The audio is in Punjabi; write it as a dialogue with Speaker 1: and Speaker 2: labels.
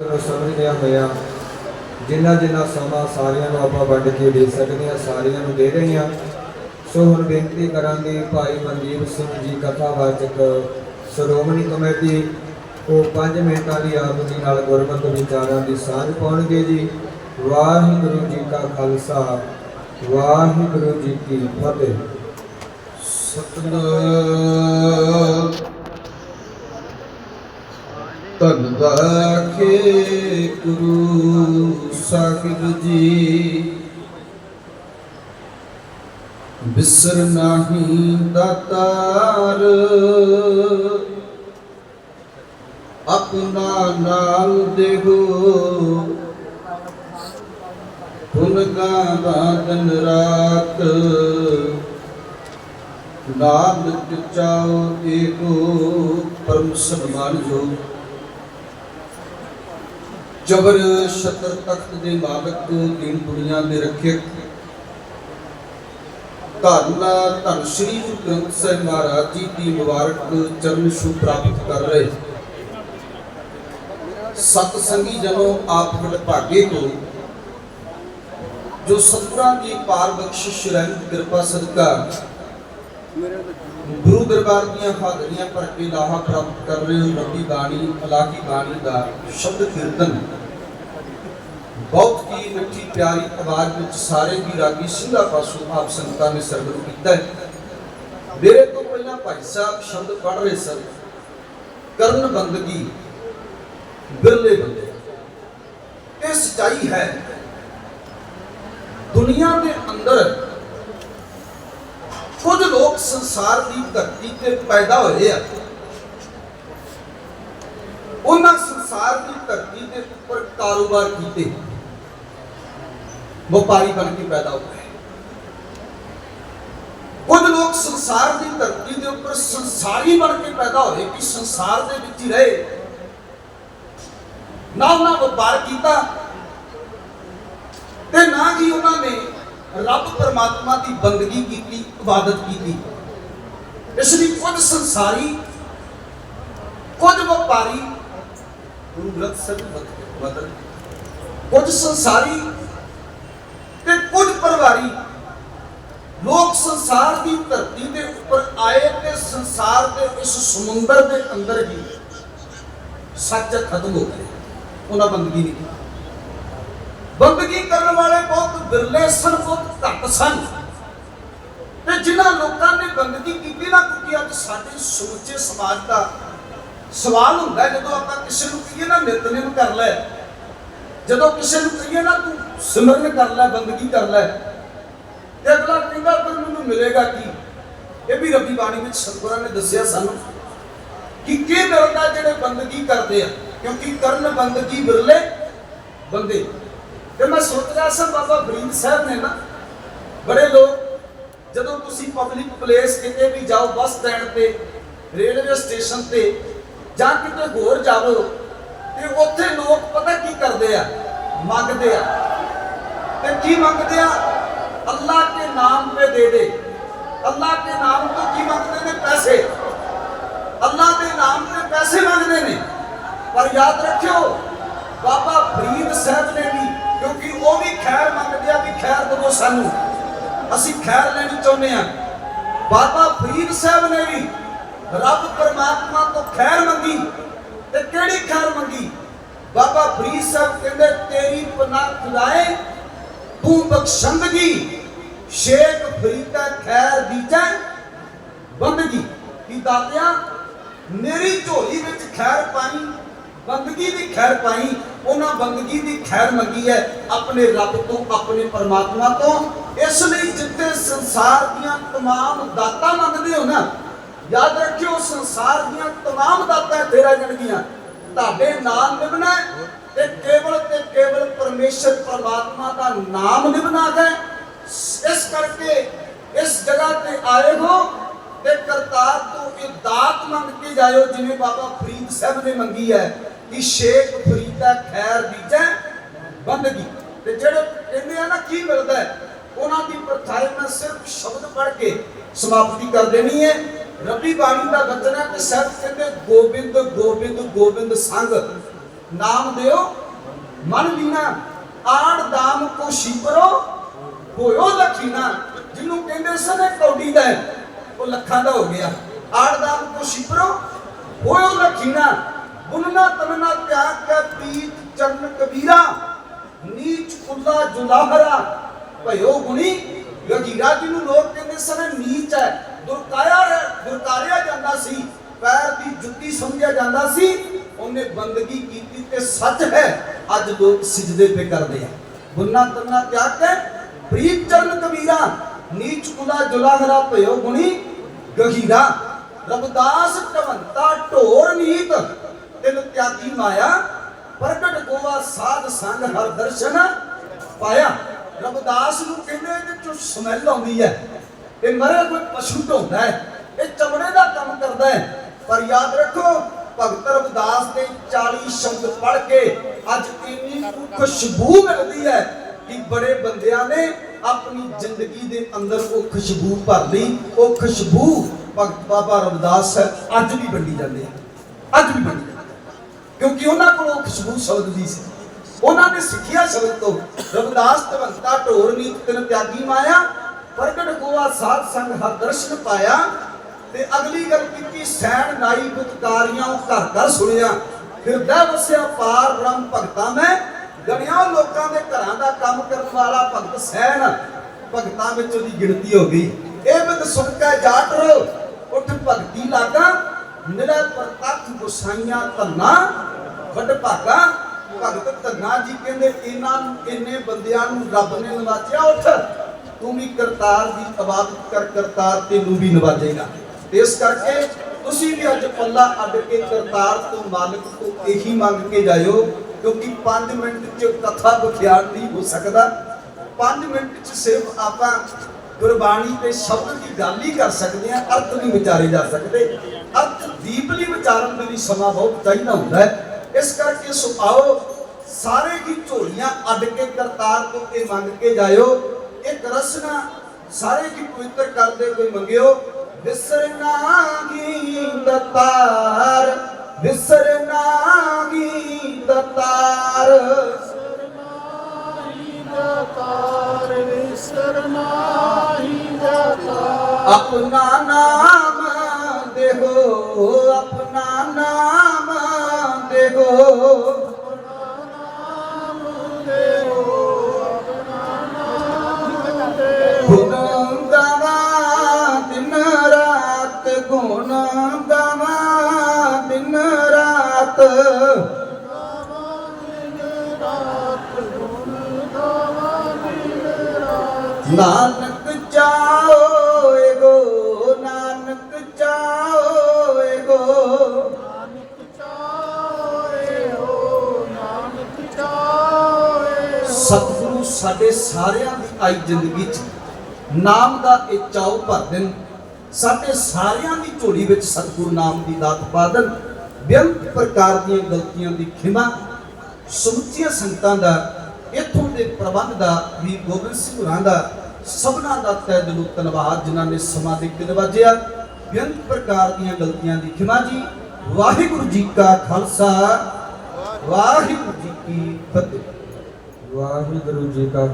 Speaker 1: ਨੂੰ ਸਮਝਦਿਆਂ ਹੋਇਆ ਜਿੰਨਾ ਜਿੰਨਾ ਸਮਾਂ ਸਾਰਿਆਂ ਨੂੰ ਆਪਾਂ ਵੰਡ ਕੇ ਦੇ ਸਕਦੇ ਹਾਂ, ਸਾਰਿਆਂ ਨੂੰ ਦੇ ਰਹੇ ਹਾਂ। ਸੋ ਹੁਣ ਬੇਨਤੀ ਕਰਾਂਗੇ ਭਾਈ ਮਨਦੀਪ ਸਿੰਘ ਜੀ ਕਥਾਵਾਚਕ ਸ਼੍ਰੋਮਣੀ ਕਮੇਟੀ, ਉਹ 5 ਮਿੰਟਾਂ ਦੀ ਆਰਤੀ ਨਾਲ ਗੁਰਮਤਿ ਵਿਚਾਰਾਂ ਦੀ ਸਾਂਝ ਪਾਉਣਗੇ ਜੀ। ਵਾਹਿਗੁਰੂ ਜੀ ਕਾ ਖਾਲਸਾ, ਵਾਹਿਗੁਰੂ ਜੀ ਕੀ ਫਤਿਹ।
Speaker 2: ਸਤਨਾਮ ਧੰਨ ਦਾਖੇ ਗੁਰੂ ਸਾਹਿਬ ਜੀ। ਬਿਸਰ ਨਾਹੀ ਦਾਤਾਰ ਆਪਣਾ ਨਾਲ ਦੇਹੋ। ਪੁਨ ਗਾਵਾ ਰਾਤ, ਨਾਨਕ ਚਾਉ ਏਕੋ ਪਰਮ ਸਨਮਾਨ ਜੋ ਜਬਰ ਸ਼ਤਰ ਤਖਤ ਦੇ ਮਾਲਕ ਦੀਨ ਦੁਨੀਆ ਦੇ ਰੱਖਿਅਕ। ਧੰਨ ਧੰਨ ਸ੍ਰੀ ਗੁਰੂ ਗ੍ਰੰਥ ਸਾਹਿਬ ਮਹਾਰਾਜ ਜੀ ਦੀ ਮੁਬਾਰਕ ਚਰਨ ਛੂ ਪ੍ਰਾਪਤ ਕਰ ਰਹੇ। ਸਤ ਸੰਗੀ ਜਨੋ ਆਪ ਭਾਗੇ ਕੋ ਜੋ ਸਤਿਗੁਰਾਂ ਦੀ ਪਾਰ ਬਖਸ਼ਿਸ਼ ਰਹਿਤ ਕਿਰਪਾ ਸਦਕਾ ਗੁਰੂ ਦਰਬਾਰ ਦੀਆਂ ਹਾਜ਼ਰੀਆਂ ਭਰ ਕੇ ਲਾਹਾ ਪ੍ਰਾਪਤ ਕਰ ਰਹੇ ਹੋ। ਰੱਬੀ ਬਾਣੀ, ਅਲਾਹੀ ਬਾਣੀ ਦਾ ਸ਼ਬਦ ਕੀਰਤਨ। ਬਹੁਤ ਹੀ ਮਿੱਠੀ, ਪਿਆਰੀ ਆਵਾਜ਼ ਵਿੱਚ ਸਾਰੇ ਦੀ ਰਾਗੀ ਸਿੰਘਾਂ ਪਾਸੋਂ ਆਪ ਸੰਗਤਾਂ ਨੇ ਸਰਵਣ ਕੀਤਾ ਹੈ। ਮੇਰੇ ਤੋਂ ਪਹਿਲਾਂ ਭਾਈ ਸਾਹਿਬ ਸ਼ਬਦ ਪੜ੍ਹ ਰਹੇ ਸਨ। ਕਰਨ ਬੰਦਗੀ, ਬਿਰਲੇ ਬੰਦੇ। ਇਹ ਸਚਾਈ ਹੈ। ਦੁਨੀਆ ਦੇ ਅੰਦਰ ਕੁਝ ਲੋਕ ਸੰਸਾਰ ਦੀ ਧਰਤੀ ਤੇ ਪੈਦਾ ਹੋਏ ਆ। ਉਹਨਾਂ ਸੰਸਾਰ ਦੀ ਧਰਤੀ ਦੇ ਉੱਪਰ ਕਾਰੋਬਾਰ ਕੀਤੇ। ਵਪਾਰੀ ਬਣ ਕੇ ਪੈਦਾ ਹੋਏ ਕੁਝ ਲੋਕ ਸੰਸਾਰ ਦੀ ਧਰਤੀ ਦੇ ਉੱਪਰ ਸੰਸਾਰੀ ਬਣ ਕੇ ਪੈਦਾ ਹੋਏ ਕਿ ਸੰਸਾਰ ਦੇ ਵਿੱਚ ਹੀ ਰਹੇ। ਨਾ ਉਹਨਾਂ ਵਪਾਰ ਕੀਤਾ ਤੇ ਨਾ ਹੀ ਉਹਨਾਂ ਨੇ ਰੱਬ ਪਰਮਾਤਮਾ ਦੀ ਬੰਦਗੀ ਕੀਤੀ, ਇਬਾਦਤ ਕੀਤੀ। ਇਸ ਲਈ ਕੁਝ ਸੰਸਾਰੀ, ਕੁਝ ਵਪਾਰੀ ਗੁਰੂ ਗ੍ਰੰਥ ਸਾਹਿਬ ਬਦਲ ਕੁਝ ਸੰਸਾਰੀ ਤੇ ਕੁਝ ਪਰਿਵਾਰੀ ਲੋਕ ਸੰਸਾਰ ਦੀ ਧਰਤੀ ਦੇ ਉੱਪਰ ਆਏ ਤੇ ਸੰਸਾਰ ਦੇ ਇਸ ਸਮੁੰਦਰ ਦੇ ਅੰਦਰ ਹੀ ਸੱਚ ਖਤਮ ਹੋ ਗਏ। ਉਹਨਾਂ ਬੰਦਗੀ ਨਹੀਂ ਬੰਦਗੀ ਕਰਨ ਵਾਲੇ ਬਹੁਤ ਬਿਰਲੇ ਸਨ, ਬਹੁਤ ਘੱਟ ਸਨ। ਤੇ ਜਿਨ੍ਹਾਂ ਲੋਕਾਂ ਨੇ ਬੰਦਗੀ ਕੀਤੀ ਨਾ, ਕਿਉਂਕਿ ਅੱਜ ਸਾਡੇ ਸਮੁੱਚੇ ਸਮਾਜ ਦਾ ਸਵਾਲ ਹੁੰਦਾ ਜਦੋਂ ਆਪਾਂ ਕਿਸੇ ਨੂੰ ਕਹੀਏ ਨਾ, ਨਿਤਨੇਮ ਕਰ ਲੈ ਜਦੋਂ ਕਿਸੇ ਨੂੰ ਕਹੀਏ ਨਾ, ਤੂੰ ਸਿਮਰਨ ਕਰ ਲੈ, ਬੰਦਗੀ ਕਰ ਲੈ, ਤੇ ਅਗਲਾ ਕਹਿੰਦਾ, ਪਰ ਮੈਨੂੰ ਮਿਲੇਗਾ ਕੀ? ਇਹ ਵੀ ਰੱਬੀ ਬਾਣੀ ਵਿੱਚ ਸਤਿਗੁਰਾਂ ਨੇ ਦੱਸਿਆ ਸਾਨੂੰ ਕਿ ਕੀ ਮਿਲਦਾ ਜਿਹੜੇ ਬੰਦਗੀ ਕਰਦੇ ਆ, ਕਿਉਂਕਿ ਕਰਨ ਬੰਦਗੀ ਬਿਰਲੇ ਬੰਦੇ। ਤੇ ਮੈਂ ਸੋਚ ਰਿਹਾ ਸਾਂ, ਬਾਬਾ ਫਰੀਦ ਸਾਹਿਬ ਨੇ ਨਾ, ਬੜੇ ਲੋਕ ਜਦੋਂ ਤੁਸੀਂ ਪਬਲਿਕ ਪਲੇਸ ਕਿਤੇ ਵੀ ਜਾਓ, ਬੱਸ ਸਟੈਂਡ ਤੇ, ਰੇਲਵੇ ਸਟੇਸ਼ਨ ਤੇ ਜਾਂ ਕਿਤੇ ਹੋਰ ਜਾਵੋ ਤੇ ਉੱਥੇ ਲੋਕ ਪਤਾ ਕੀ ਕਰਦੇ ਆ? ਮੰਗਦੇ ਆ। ਤੇ ਕੀ ਮੰਗਦੇ ਆ? ਅੱਲਾਹ ਕੇ ਨਾਮ पे ਦੇ ਦੇ। ਅੱਲਾਹ ਕੇ ਨਾਮ ਤੋਂ ਕੀ ਮੰਗਦੇ ਨੇ? ਪੈਸੇ। ਅੱਲਾਹ ਦੇ ਨਾਮ ਤੇ ਪੈਸੇ ਮੰਗਦੇ ਨੇ। ਪਰ ਯਾਦ ਰੱਖਿਓ, ਬਾਬਾ ਫਰੀਦ ਸਾਹਿਬ ਨੇ ਵੀ, ਕਿਉਂਕਿ ਉਹ ਵੀ ਖੈਰ ਮੰਗਦੇ ਆ ਵੀ ਖੈਰ ਦਿਓ ਸਾਨੂੰ। ਅਸੀਂ ਖੈਰ ਲੈਣੀ ਚਾਹੁੰਦੇ ਆ। ਬਾਬਾ ਫਰੀਦ ਸਾਹਿਬ ਨੇ ਵੀ, ਰੱਬ ਪਰਮਾਤਮਾ ਤੋਂ ਖੈਰ ਮੰਗੀ। ਤੇ ਕਿਹੜੀ ਖੈਰ ਮੰਗੀ ਬਾਬਾ ਫਰੀਦ ਸਾਹਿਬ ਕਹਿੰਦੇ ਤੇਰੀ ਪਨਾਹ ਖੁਦਾਏ ਤੂੰ ਬਖਸ਼ੰਦਗੀ ਸ਼ੇਖ ਫਰੀਦਾ ਖੈਰ ਦੀਜੈ ਬੰਦਗੀ ਕੀ ਦਾਤਿਆ ਮੇਰੀ ਝੋਲੀ ਵਿੱਚ ਖੈਰ ਪਾਈ ਬੰਦਗੀ ਦੀ ਖੈਰ ਪਾਈ ਉਹਨਾਂ ਬੰਦਗੀ ਦੀ ਖੈਰ ਮੰਗੀ ਹੈ ਆਪਣੇ ਰੱਬ ਤੋਂ ਆਪਣੇ ਪਰਮਾਤਮਾ ਤੋਂ ਇਸ ਲਈ ਜਿੱਤੇ ਸੰਸਾਰ ਦੀਆਂ तमाम ਦਾਤਾਂ ਮੰਗਦੇ ਹੋ ਨਾ ਯਾਦ ਰੱਖਿਓ ਸੰਸਾਰ ਦੀਆਂ तमाम ਦਾਤਾਂ ਤੇਰਾ ਜਣਗੀਆਂ ਤੁਹਾਡੇ ਨਾਮ ਨਿਭਣਾ ਹੈ ਤੇ ਕੇਵਲ ਤੇ ਕੇਵਲ ਪਰਮੇਸ਼ਰ ਪਰਮਾਤਮਾ ਦਾ ਨਾਮ ਨਿਭਣਾ ਹੈ ਇਸ ਕਰਕੇ ਇਸ ਜਗ੍ਹਾ ਤੇ ਆਏ ਹੋ ਤੇ ਕਰਤਾਰ ਤੋਂ ਇਹ ਦਾਤ ਮੰਗ ਕੇ ਜਾਇਓ ਜਿਵੇਂ ਬਾਬਾ ਫਰੀਦ ਸਾਹਿਬ ਨੇ ਮੰਗੀ ਹੈ ਕਿ ਸ਼ੇਖ ਫਰੀਦਾ ਖੈਰ ਦੀਜੈ ਬੰਦਗੀ ਤੇ ਜਿਹੜੇ ਕਹਿੰਦੇ ਆ ਨਾ ਕੀ ਮਿਲਦਾ ਹੈ ਉਹਨਾਂ ਦੀ ਪਰਥਾਏ ਮੈਂ ਸਿਰਫ ਸ਼ਬਦ ਪੜ੍ਹ ਕੇ ਸਮਾਪਤੀ ਕਰ ਦੇਣੀ ਹੈ ਰੱਬੀ ਬਾਣੀ ਦਾ ਬਚਨ ਹੈ ਕਿ ਸਾਹਿਬ ਕਹਿੰਦੇ ਗੋਬਿੰਦ ਗੋਬਿੰਦ ਗੋਬਿੰਦ ਸੰਗ। ਨਾਮ ਦਿਓ, ਮਨ ਲੀਨਾ, ਆੜ ਦਾਮ ਕੋ ਸ਼ਿਪਰੋ ਹੋਇਓ ਲਖੀਨਾ। ਜਿਹਨੂੰ ਕਹਿੰਦੇ ਸਨ ਕੌਡੀ ਦਾ ਉਹ ਲੱਖਾਂ ਦਾ ਹੋ ਗਿਆ। ਆੜ ਦਾਮ ਕੋ ਸ਼ਿਪਰੋ ਹੋਇਓ ਲਖੀਨਾ। ਬੁਨਨਾ ਤਮਨਾ ਤਿਆਗ ਕੇ ਪੀਤ ਚਰਨ ਕਬੀਰਾ। ਨੀਚ ਕੁੱਲਾ ਜੁਲਾਹਰਾ, ਭਇਓ ਗੁਣੀ। ਗਜੀਰਾ ਜਿਹਨੂੰ ਲੋਕ ਕਹਿੰਦੇ ਸਨ ਨੀਚ ਹੈ। ਦੁਰਕਾਇਆ ਦੁਰਕਾਰਿਆ ਜਾਂਦਾ ਸੀ, ਪੈਰ ਦੀ ਜੁੱਤੀ ਸਮਝਿਆ ਜਾਂਦਾ ਸੀ, ਉਹਨੇ ਬੰਦਗੀ ਕੀਤੀ ਤੇ ਸੱਚ ਹੈ, ਅੱਜ ਲੋਕ ਸਿਜਦੇ ਪੇ ਕਰਦੇ ਆ। ਗੁਨਾ ਤੰਨਾ ਤਿਆਗ ਕੇ ਪ੍ਰੀਤ ਚਰਨ ਕਬੀਰਾ, ਨੀਚ ਕੁਲਾ ਜੁਲਾਹਰਾ ਭਇਓ ਗੁਣੀ, ਗਹੀਰਾ। ਰਬਦਾਸ ਟਵੰਤਾ ਢੋਰ ਨੀਤ, ਤਿਲ ਤਿਆਗੀ ਮਾਇਆ, ਪ੍ਰਗਟ ਕੋਵਾ ਸਾਧ ਸੰਗ ਹਰ ਦਰਸ਼ਨ ਪਾਇਆ। ਰਬਦਾਸ ਨੂੰ ਕਹਿੰਦੇ ਇਹਦੇ ਚੋਂ ਸਮੈਲ ਆਉਂਦੀ ਹੈ? ਇਹ ਮਰੇ ਕੋਈ ਪਸ਼ੂ ਢੋਂਦਾ ਹੈ, ਇਹ ਚਮੜੇ ਦਾ ਕੰਮ ਕਰਦਾ ਹੈ। ਪਰ ਯਾਦ ਰੱਖੋ, ਭਗਤ ਰਬਦਾਸ ਦੇ 40 ਸ਼ਬਦ ਪੜ੍ਹ ਕੇ ਅੱਜ ਇੰਨੀ ਖੁਸ਼ਬੂ ਮਿਲਦੀ ਹੈ ਕਿ ਬੜੇ ਬੰਦਿਆਂ ਨੇ ਆਪਣੀ ਜ਼ਿੰਦਗੀ ਦੇ ਅੰਦਰ ਉਹ ਖੁਸ਼ਬੂ ਭਰ ਲਈ। ਉਹ ਖੁਸ਼ਬੂ ਭਗਤ ਬਾਬਾ ਰਬਦਾਸ ਅੱਜ ਵੀ ਵੰਡੀ ਜਾਂਦੇ ਆ ਅੱਜ ਵੀ ਵੰਡੀ ਕਿਉਂਕਿ ਉਹਨਾਂ ਕੋਲ ਉਹ ਖੁਸ਼ਬੂ ਸ਼ਬਦ ਦੀ ਸੀ। ਉਹਨਾਂ ਨੇ ਸਿੱਖਿਆ ਸ਼ਬਦ ਤੋਂ। ਰਵਿਦਾਸ ਤਵੰਤਾ ਢੋਰ ਨੀਤ ਤਿਨ ਤਿਆਗੀ ਮਾਇਆ ਪ੍ਰਗਟ ਗੋਆ ਸਾਧ ਸੰਗ ਹਰ ਦਰਸ਼ਨ ਪਾਇਆ ਤੇ ਅਗਲੀ ਗੱਲ ਕੀਤੀ, ਸੈਣ ਨਾਈ ਬੁਤਕਾਰੀਆਂ ਘਰ ਘਰ ਸੁਣਿਆ। ਹਿਰਦਾ ਵਸਿਆ ਪਾਰ ਬ੍ਰਹਮ ਭਗਤਾ ਮੈਂ ਗਣਿਆ ਲੋਕਾਂ ਦੇ ਘਰਾਂ ਦਾ ਕੰਮ ਕਰਨ ਵਾਲਾ ਭਗਤ ਸੈਣ। ਭਗਤਾਂ ਵਿੱਚ ਉਹਦੀ ਗਿਣਤੀ ਹੋ ਗਈ। ਇਹ ਬਿਦ ਸੁਣ ਕੇ ਜਾਟ ਰੋ ਉੱਠ ਭਗਤੀ ਲਾਗਾ, ਨਿਰਾ ਪ੍ਰਤੱਖ ਗੁਸਾਈਆਂ ਧੰਨਾ ਵੱਡ ਭਾਗਾ। ਭਗਤ ਧੰਨਾ ਜੀ ਕਹਿੰਦੇ, ਇਹਨਾਂ ਨੂੰ, ਇੰਨੇ ਬੰਦਿਆਂ ਨੂੰ ਰੱਬ ਨੇ ਨਵਾਜਿਆ, ਉੱਠ। ਤੂੰ ਵੀ ਕਰਤਾਰ ਦੀ ਇਬਾਦਤ ਕਰ ਕਰਤਾਰ ਤੈਨੂੰ ਵੀ ਨਵਾਜੇਗਾ। ਇਸ ਕਰਕੇ ਤੁਸੀਂ ਵੀ ਅੱਜ ਪੱਲਾ ਅੱਡ ਕੇ ਕਰਤਾਰ ਤੋਂ ਮਾਲਕ ਤੋਂ ਇਹੀ ਮੰਗ ਕੇ ਜਾਇਓ, ਕਿਉਂਕਿ 5 ਮਿੰਟ ਚ ਕਥਾ ਵਿਖਿਆਨ ਨਹੀਂ ਹੋ ਸਕਦਾ। 5 ਮਿੰਟ ਚ ਸਿਰਫ ਆਪਾਂ ਗੁਰਬਾਣੀ ਤੇ ਸ਼ਬਦ ਦੀ ਗੱਲ ਹੀ ਕਰ ਸਕਦੇ ਹਾਂ, ਅਰਥ ਨਹੀਂ ਵਿਚਾਰੇ ਜਾ ਸਕਦੇ। ਅਰਥ ਦੀਪਲੀ ਵਿਚਾਰਨ ਦੇ ਲਈ ਸਮਾਂ ਬਹੁਤ ਚਾਹੀਦਾ ਹੁੰਦਾ ਹੈ। ਇਸ ਕਰਕੇ ਸੁਭਾਓ ਸਾਰੇ ਕੀ ਝੋਲੀਆਂ ਅੱਡ ਕੇ ਕਰਤਾਰ ਤੋਂ ਇਹ ਮੰਗ ਕੇ ਜਾਇਓ ਇੱਕ ਰਸਨਾ ਸਾਰੇ ਕੀ ਪਵਿੱਤਰ ਕਰਦੇ ਕੋਈ ਮੰਗਿਓ। ਵਿਸਰਨਾ ਕੀ ਤਾਰ ਵਿਸਰਨਾ ਕੀ ਤਾਰ
Speaker 3: ਦਾਤਾਰ ਵਿਸਰਨਾਹੀ ਦਾਤਾਰ।
Speaker 2: ਆਪਣਾ ਨਾਮ ਦੇਹੋ, ਆਪਣਾ ਨਾਮ ਦੇਹੋ। ਨਾਨਕ ਚਾਓਏ ਗੋ, ਨਾਨਕ ਚਾਓਏ ਗੋ।
Speaker 3: ਨਾਨਕ ਚਾਹੇ ਹੋ ਨਾਨਕ ਚਾਹੇ ਹੋ
Speaker 2: ਸਤਿਗੁਰੂ ਸਾਡੇ ਸਾਰਿਆਂ ਦੀ ਆਈ ਜ਼ਿੰਦਗੀ 'ਚ ਨਾਮ ਦਾ ਇਹ ਚਾਉ ਭਰ ਦੇਣ। ਸਾਡੇ ਸਾਰਿਆਂ ਦੀ ਝੋਲੀ ਵਿੱਚ ਸਤਿਗੁਰੂ ਨਾਮ ਦੀ ਦਾਤ ਪਾ ਦੇਣ। ਬੇਅੰਤ ਪ੍ਰਕਾਰ ਦੀਆਂ ਗਲਤੀਆਂ ਦੀ ਖਿਮਾ, ਸਮੁੱਚੀਆਂ ਸੰਗਤਾਂ ਦਾ ਦੇ ਪ੍ਰਬੰਧ ਦਾ ਵੀ ਗੋਬਿੰਦ ਸਿੰਘ ਹੋਰਾਂ ਦਾ ਸਭਨਾਂ ਦਾ ਤਹਿ ਦਿਲੋਂ ਧੰਨਵਾਦ, ਜਿਨ੍ਹਾਂ ਨੇ ਸਮਾਂ ਦੇ ਕੇ ਨਵਾਜਿਆ ਬੇਅੰਤ ਪ੍ਰਕਾਰ ਦੀਆਂ ਗਲਤੀਆਂ ਦੀ ਖਿਮਾ ਜੀ। ਵਾਹਿਗੁਰੂ ਜੀ ਕਾ ਖਾਲਸਾ। ਵਾਹਿਗੁਰੂ ਜੀ ਕੀ ਫਤਿਹ।
Speaker 1: ਵਾਹਿਗੁਰੂ ਜੀ ਕਾ